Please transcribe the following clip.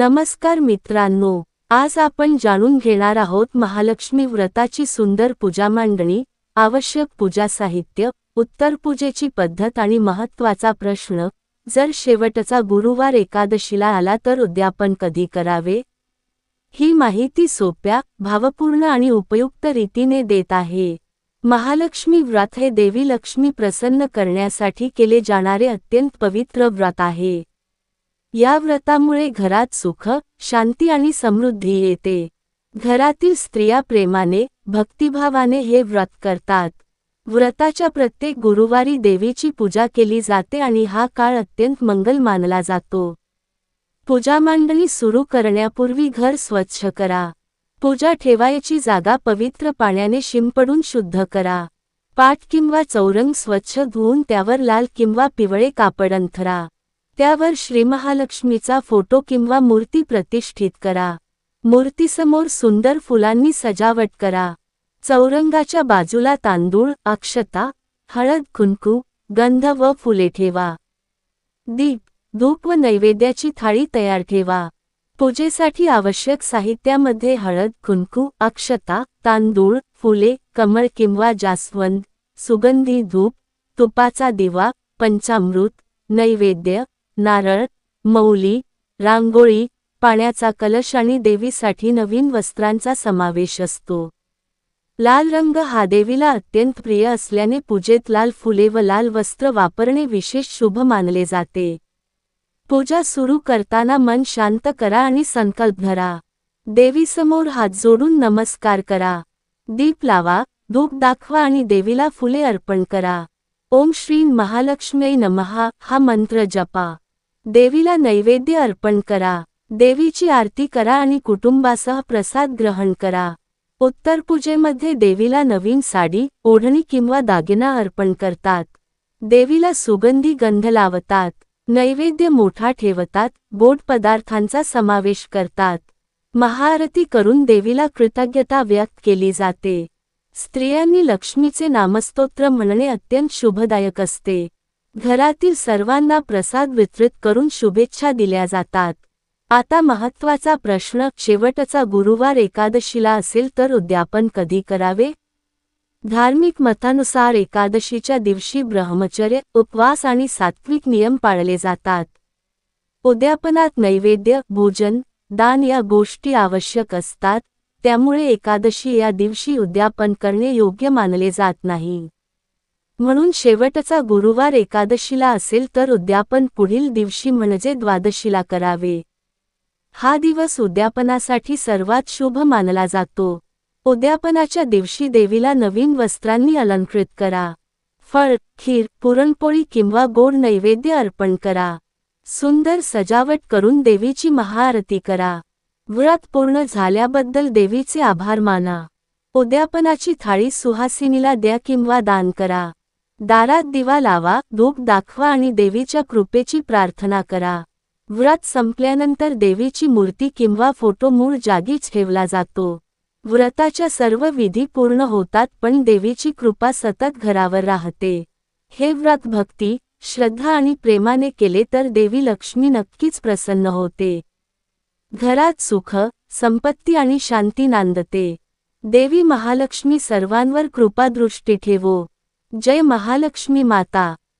नमस्कार मित्रांनो आज आपण जाणून घेणार आहोत महालक्ष्मी व्रताची सुंदर पूजा मांडणी आवश्यक पूजा साहित्य उत्तर पूजेची पद्धत आणि महत्त्वाचा प्रश्न. जर शेवटचा गुरुवार एकादशीला आला तर उद्यापन कधी करावे? ही माहिती सोप्या भावपूर्ण आणि उपयुक्त रीतीने देत आहे. महालक्ष्मी व्रत हे देवी लक्ष्मी प्रसन्न करण्यासाठी केले जाणारे अत्यंत पवित्र व्रत आहे. या व्रतामुळे घरात सुख शांती आणि समृद्धी येते. घरातील स्त्रिया प्रेमाने भक्तिभावाने हे व्रत करतात. व्रताच्या प्रत्येक गुरुवारी देवीची पूजा केली जाते आणि हा काळ अत्यंत मंगल मानला जातो. पूजा मांडणी सुरू करण्यापूर्वी घर स्वच्छ करा. पूजा ठेवायची जागा पवित्र पाण्याने शिंपडून शुद्ध करा. पाठ किंवा चौरंग स्वच्छ धुवून त्यावर लाल किंवा पिवळे कापड अंथरा. त्यावर श्रीमहालक्ष्मीचा फोटो किंवा मूर्ती प्रतिष्ठित करा. मूर्तीसमोर सुंदर फुलांनी सजावट करा. चौरंगाच्या बाजूला तांदूळ अक्षता हळद कुंकू गंध व फुले ठेवा. दीप धूप व नैवेद्याची थाळी तयार ठेवा. पूजेसाठी आवश्यक साहित्यामध्ये हळद कुंकू अक्षता तांदूळ फुले कमळ किंवा जास्वंद सुगंधी धूप तुपाचा दिवा पंचामृत नैवेद्य नारळ मौली रांगोळी पाण्याचा कलश आणि देवीसाठी नवीन वस्त्रांचा समावेश असतो. लाल रंग हा देवीला अत्यंत प्रिय असल्याने पूजेत लाल फुले व लाल वस्त्र वापरणे विशेष शुभ मानले जाते. पूजा सुरू करताना मन शांत करा आणि संकल्प धरा. देवीसमोर हात जोडून नमस्कार करा. दीप लावा धूप दाखवा आणि देवीला फुले अर्पण करा. ओम श्री महालक्ष्मी नमहा हा मंत्र जपा. देवीला नैवेद्य अर्पण करा. देवीची आरती करा आणि कुटुंबासह प्रसाद ग्रहण करा. उत्तर पूजेमध्ये देवीला नवीन साडी ओढणी किंवा दागिना अर्पण करतात. देवीला सुगंधी गंध लावतात. नैवेद्य मोठा ठेवतात. गोड पदार्थांचा समावेश करतात. महाआरती करून देवीला कृतज्ञता व्यक्त केली जाते. स्त्रियांनी लक्ष्मीचे नामस्तोत्र म्हणणे अत्यंत शुभदायक असते. घरातील सर्वांना प्रसाद वितरित करून शुभेच्छा दिल्या जातात. आता महत्त्वाचा प्रश्न शेवटचा गुरुवार एकादशीला असेल तर उद्यापन कधी करावे? धार्मिक मतानुसार एकादशीच्या दिवशी ब्रह्मचर्य उपवास आणि सात्विक नियम पाळले जातात. उद्यापनात नैवेद्य भोजन दान या गोष्टी आवश्यक असतात त्यामुळे एकादशी या दिवशी उद्यापन करणे योग्य मानले जात नाही. म्हणून शेवटचा गुरुवार एकादशीला असेल तर उद्यापन पुढील दिवशी म्हणजे द्वादशीला करावे. हा दिवस उद्यापनासाठी सर्वात शुभ मानला जातो. उद्यापनाच्या दिवशी देवीला नवीन वस्त्रांनी अलंकृत करा. फळ खीर पुरणपोळी किंवा गोड नैवेद्य अर्पण करा. सुंदर सजावट करून देवीची महाआरती करा. व्रत पूर्ण झाल्याबद्दल देवीचे आभार माना. उद्यापनाची थाळी सुहासिनीला द्या किंवा दान करा. दारात दिवा लावा धूप दाखवा आणि देवीच्या कृपेची प्रार्थना करा. व्रत संपल्यानंतर देवीची मूर्ती किंवा फोटो मूळ जागीच ठेवला जातो. व्रताच्या सर्व विधी पूर्ण होतात पण देवीची कृपा सतत घरावर राहते. हे व्रत भक्ती श्रद्धा आणि प्रेमाने केले तर देवी लक्ष्मी नक्कीच प्रसन्न होते. घरात सुख संपत्ती आणि शांती नांदते. देवी महालक्ष्मी सर्वांवर कृपादृष्टी ठेवो. जय महालक्ष्मी माता.